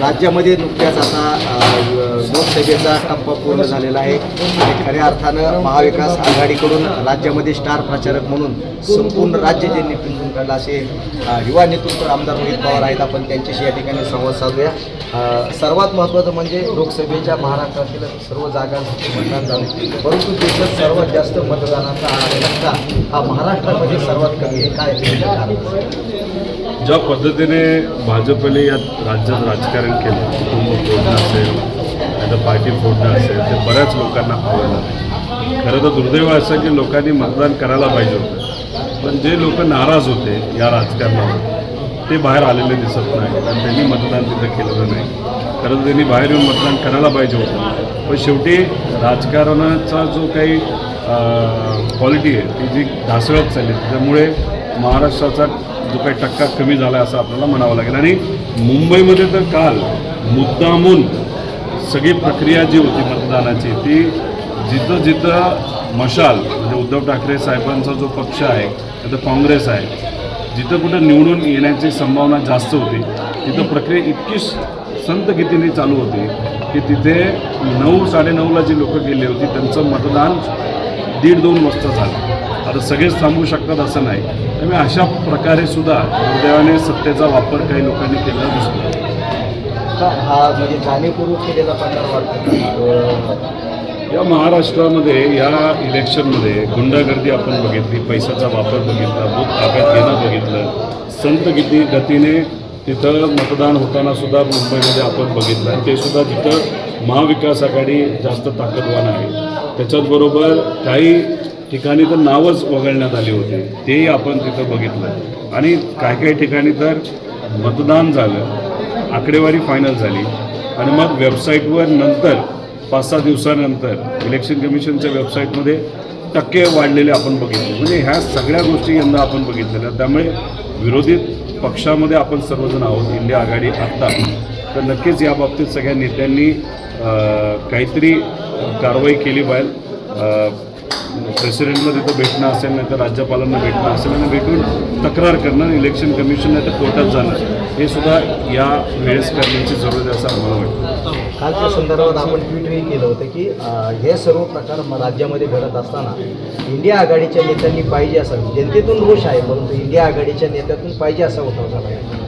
राज्यामध्ये नुकत्याच आता लोकसभेचा टप्पा पूर्ण झालेला आहे. आणि खऱ्या अर्थानं महाविकास आघाडीकडून राज्यामध्ये स्टार प्रचारक म्हणून संपूर्ण राज्य जे नेतृत्व काढलं असे युवा नेतृत्व आमदार रोहित पवार आहेत आपण त्यांच्याशी या ठिकाणी संवाद साधूया. सर्वात महत्त्वाचं म्हणजे लोकसभेच्या महाराष्ट्रातील सर्व जागांसाठी मतदान झालं परंतु देशात सर्वात जास्त मतदानाचा हा हा महाराष्ट्रामध्ये सर्वात कमी आहे. काय ज्या पद्धतीने भाजपने या राज्यात राजकारण केलं कुटुंब फोडणं असेल नाही पार्टी फोडणं असेल ते बऱ्याच लोकांना आवडलं नाही. खरं तर दुर्दैव असं की लोकांनी मतदान करायला पाहिजे होतं. पण जे लोक नाराज होते या राजकारणावर ते बाहेर आलेले दिसत नाही आणि त्यांनी मतदान तिथं केलेलं नाही. खरं तर त्यांनी बाहेर येऊन मतदान करायला पाहिजे होतं. पण शेवटी राजकारणाचा जो काही क्वालिटी आहे ती जी ढासळत चालली त्यामुळे महाराष्ट्राचा जो काही टक्का कमी झाला असं आपल्याला म्हणावं लागेल. आणि मुंबईमध्ये तर काल मुद्दामून सगळी प्रक्रिया जी होती मतदानाची ती जिथं जिथं मशाल म्हणजे उद्धव ठाकरे साहेबांचा जो पक्ष आहे त्याचं काँग्रेस आहे जिथं कुठं निवडून येण्याची संभावना जास्त होती तिथं प्रक्रिया इतकी संत गतीने चालू होती की तिथे नऊ साडेनऊला जी लोकं गेली होती त्यांचं मतदान दीड दोन वाजता झालं. आता सगळेच थांबू शकतात असं नाही. त्यामुळे अशा प्रकारे सुद्धा दुर्दैवाने सत्तेचा वापर काही लोकांनी केलेला दिसतो हा म्हणजे जाणीवपूर्वक केलेला प्रकार वाटतो? या महाराष्ट्रामध्ये या इलेक्शनमध्ये गुंडागर्दी आपण बघितली पैशाचा वापर बघितला बूथ ताब्यात घेणं बघितलं. संत किती गतीने तिथं मतदान होताना सुद्धा मुंबईमध्ये आपण बघितलं. आणि ते सुद्धा तिथं महाविकास आघाडी जास्त ताकदवान आहे. त्याच्याचबरोबर काही ठिकाणी तर नावच वगळण्यात आली होती. तेही आपण तिथं बघितलं. आणि काही काही ठिकाणी तर मतदान झालं. आकडेवारी फायनल झाली. आणि मग वेबसाईटवर नंतर पाच सहा दिवसानंतर इलेक्शन कमिशनच्या वेबसाईटमध्ये टक्के वाढलेले आपण बघितले. म्हणजे ह्या सगळ्या गोष्टी यंदा आपण बघितलेल्या. त्यामुळे विरोधी पक्षामध्ये आपण सर्वजण आहोत. इंडिया आघाडी आत्ता. तर नक्कीच या बाबतीत सगळ्या नेत्यांनी काहीतरी कारवाई केली पाहिजे. प्रेसिडेंटला तिथं भेटणं असेल नाही तर राज्यपालांना भेटणं असेल आणि भेटून तक्रार करणं इलेक्शन कमिशन नाही तर कोर्टात जाणं हे सुद्धा या वेळेस करण्याची जरूरत आहे असं आम्हाला वाटतं. कालच्या संदर्भात आपण ट्विटही केलं होतं की हे सर्व प्रकार म- राज्यामध्ये घडत असताना इंडिया आघाडीच्या नेत्यांनी पाहिजे असं जनतेतून रोष आहे परंतु इंडिया आघाडीच्या नेत्यातून पाहिजे असा होता झाला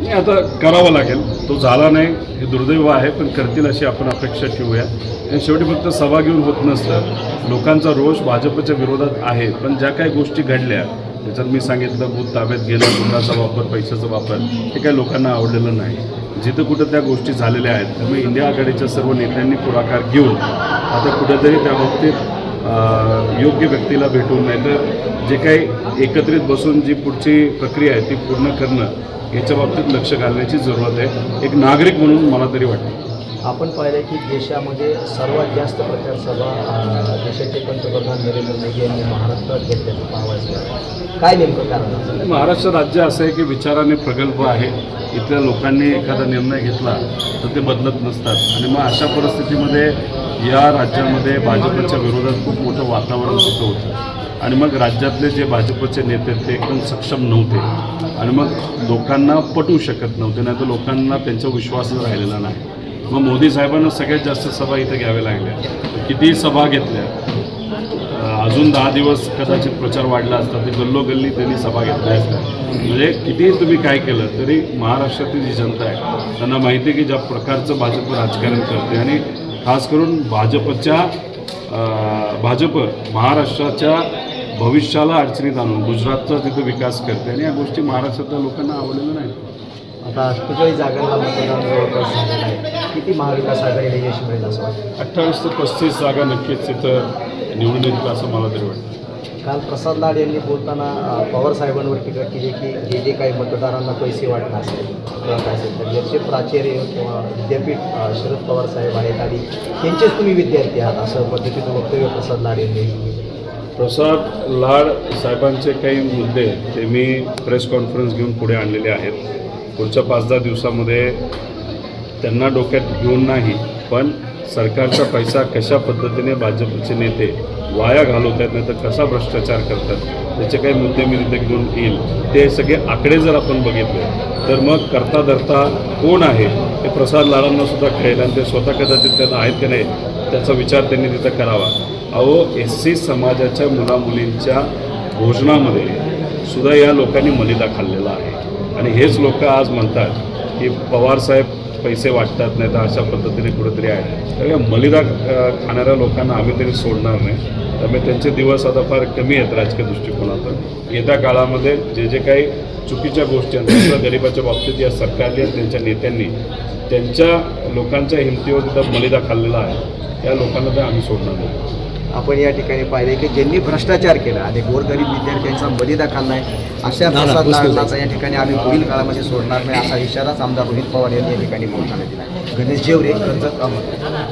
नाही आता करावं लागेल. तो झाला नाही हे दुर्दैव आहे पण करतील अशी आपण अपेक्षा ठेवूया. आणि शेवटी फक्त सभा घेऊन होत नसतं. लोकांचा रोष भाजपच्या विरोधात आहे पण ज्या काही गोष्टी घडल्या त्याच्यात मी सांगितलं बूथ ताब्यात गेलं गुन्ह्याचा वापर पैशाचा वापर हे काही लोकांना आवडलेलं नाही. जिथं कुठं त्या गोष्टी झालेल्या आहेत त्यामुळे इंडिया आघाडीच्या सर्व नेत्यांनी पुढाकार घेऊन आता कुठेतरी त्या बाबतीत योग्य व्यक्तीला भेटून नाहीतर जे काही एकत्रित बसून जी पुढची प्रक्रिया आहे ती पूर्ण करणं याच्या बाबतीत लक्ष घालण्याची जरूरत आहे. एक नागरिक म्हणून मला तरी वाटतं. आपण पाहिलं की देशामध्ये सर्वात जास्त प्रचारसभा देशाचे पंतप्रधान नरेंद्र मोदी यांनी महाराष्ट्रात घेतल्याचं पाहायचं काय नेमकं कारण? महाराष्ट्र राज्य असं आहे की विचाराने प्रगल्भ आहे. इथल्या लोकांनी एखादा निर्णय घेतला तर ते बदलत नसतात. आणि मग अशा परिस्थितीमध्ये या राज्यामध्ये भाजपच्या विरोधात खूप मोठं वातावरण सुद्धा होतं. आणि मग राज्यातले जे भाजपचे नेते आहेत ते एकदम सक्षम नव्हते. आणि मग लोकांना पटवू शकत नव्हते नाही तर लोकांना त्यांचा विश्वासच राहिलेला नाही. मग मोदी साहेबांना सगळ्यात जास्त सभा इथं घ्याव्या लागल्या. कितीही सभा घेतल्या? अजून दहा दिवस कदाचित प्रचार वाढला असता ते गल्लोगल्ली त्यांनी सभा घेतल्या असत्या. म्हणजे कितीही तुम्ही काय केलं तरी महाराष्ट्रातील जी जनता आहे त्यांना माहिती आहे की ज्या प्रकारचं भाजप राजकारण करते आणि खास करून भाजपच्या भाजप महाराष्ट्राच्या भविष्याला अडचणीत आणून गुजरातचा तिथं विकास करते आणि या गोष्टी महाराष्ट्रातल्या लोकांना आवडलेल्या नाही आता अठ्ठेचाळीस जागांना मतदान जवळपास झालेलं आहे. किती महाविकास आघाडीला यश मिळेल असं वाटतं? अठ्ठावीस ते पस्तीस जागा नक्कीच तिथं निवडून येतील असं मला तरी वाटतं. काल प्रसाद लाड यांनी बोलताना पवार साहेबांवर टीका केली की जे जे काही मतदारांना पैसे वाटणं असेल किंवा काय असेल तर ज्याचे प्राचार्य किंवा विद्यापीठ शरद पवार साहेब आहेत आणि त्यांचेच तुम्ही विद्यार्थी आहात असं पद्धतीचं वक्तव्य प्रसाद लाड यांनी. प्रसाद लाड साहेबांचे काही मुद्दे ते मी प्रेस कॉन्फरन्स घेऊन पुढे आणलेले आहेत. पुढच्या पाच दहा दिवसामध्ये त्यांना डोक्यात घेऊन नाही पण सरकारचा पैसा कशा पद्धतीने भाजपचे नेते वाया घालवत आहेत नाही तर कसा भ्रष्टाचार करतात त्याचे काही मुद्दे मी तिथे घेऊन येईल. ते सगळे आकडे जर आपण बघितले तर मग करता धरता कोण आहे ते प्रसाद लाडांना सुद्धा कळेल आणि ते स्वतः कदाचित त्यांना आहेत की नाही त्याचा विचार त्यांनी तिथं करावा. अहो एस सी समाजाच्या मुलामुलींच्या भोजनामध्ये सुद्धा या लोकांनी मलिदा खाल्लेला आहे. आणि हेच लोक आज म्हणतात की पवारसाहेब पैसे वाटतात नाही तर अशा पद्धतीने कुठेतरी आहे तर या मलिदा खाणाऱ्या लोकांना आम्ही तरी सोडणार नाही. त्यामुळे त्यांचे दिवस आता फार कमी आहेत राजकीय दृष्टिकोनातून. येत्या काळामध्ये जे जे काही चुकीच्या गोष्टी आहेत गरिबाच्या बाबतीत या सरकारने त्यांच्या नेत्यांनी त्यांच्या लोकांच्या हिमतीवर तिथं मलिदा खाल्लेला आहे. या लोकांना तर आम्ही सोडणार नाही. आपण या ठिकाणी पाहिले की ज्यांनी भ्रष्टाचार केला आणि गोरगरीब विद्यार्थ्यांचा बलिदा खाल्लाय अशा प्रसाद लाडनाचा या ठिकाणी आम्ही पुढील काळामध्ये सोडणार नाही असा इशाराच आमदार रोहित पवार यांनी या ठिकाणी बोलताना दिला गणेश जेवरे कर्जत अहमद.